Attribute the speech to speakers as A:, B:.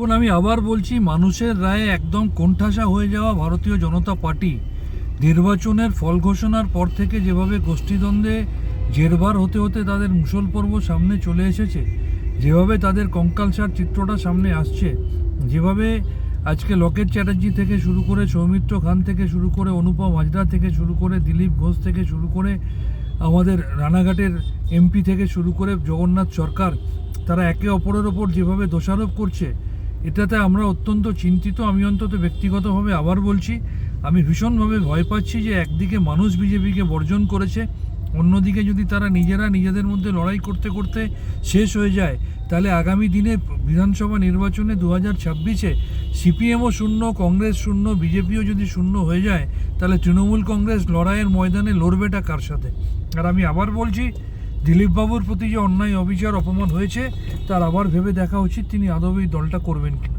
A: এখন আমি আবার বলছি, মানুষের রায়ে একদম কোণঠাসা হয়ে যাওয়া ভারতীয় জনতা পার্টি। নির্বাচনের ফল ঘোষণার পর থেকে যেভাবে গোষ্ঠীদ্বন্দ্বে জেরবার হতে হতে তাদের মুসল পর্ব সামনে চলে এসেছে, যেভাবে তাদের কঙ্কালসার চিত্রটা সামনে আসছে, যেভাবে আজকে লকেট চ্যাটার্জি থেকে শুরু করে সৌমিত্র খান থেকে শুরু করে অনুপম হাজরা থেকে শুরু করে দিলীপ ঘোষ থেকে শুরু করে আমাদের রানাঘাটের এমপি থেকে শুরু করে জগন্নাথ সরকার, তারা একে অপরের ওপর যেভাবে দোষারোপ করছে এটাতে আমরা অত্যন্ত চিন্তিত, আমি অন্তত ব্যক্তিগতভাবে আবার বলছি, আমি ভীষণভাবে ভয় পাচ্ছি যে একদিকে মানুষ বিজেপিকে বর্জন করেছে, অন্যদিকে যদি তারা নিজেরা নিজেদের মধ্যে লড়াই করতে করতে শেষ হয়ে যায়, তাহলে আগামী দিনে বিধানসভা নির্বাচনে দু হাজার ছাব্বিশে সিপিএমও শূন্য, কংগ্রেস শূন্য, বিজেপিও যদি শূন্য হয়ে যায়, তাহলে তৃণমূল কংগ্রেস লড়াইয়ের ময়দানে লড়বেটা কার সাথে? আর আমি আবার বলছি, দিলীপবাবুর প্রতি যে অন্যায়, অবিচার, অপমান হয়েছে তার আবার ভেবে দেখা উচিত তিনি আদৌ এই দলটা করবেন কিনা।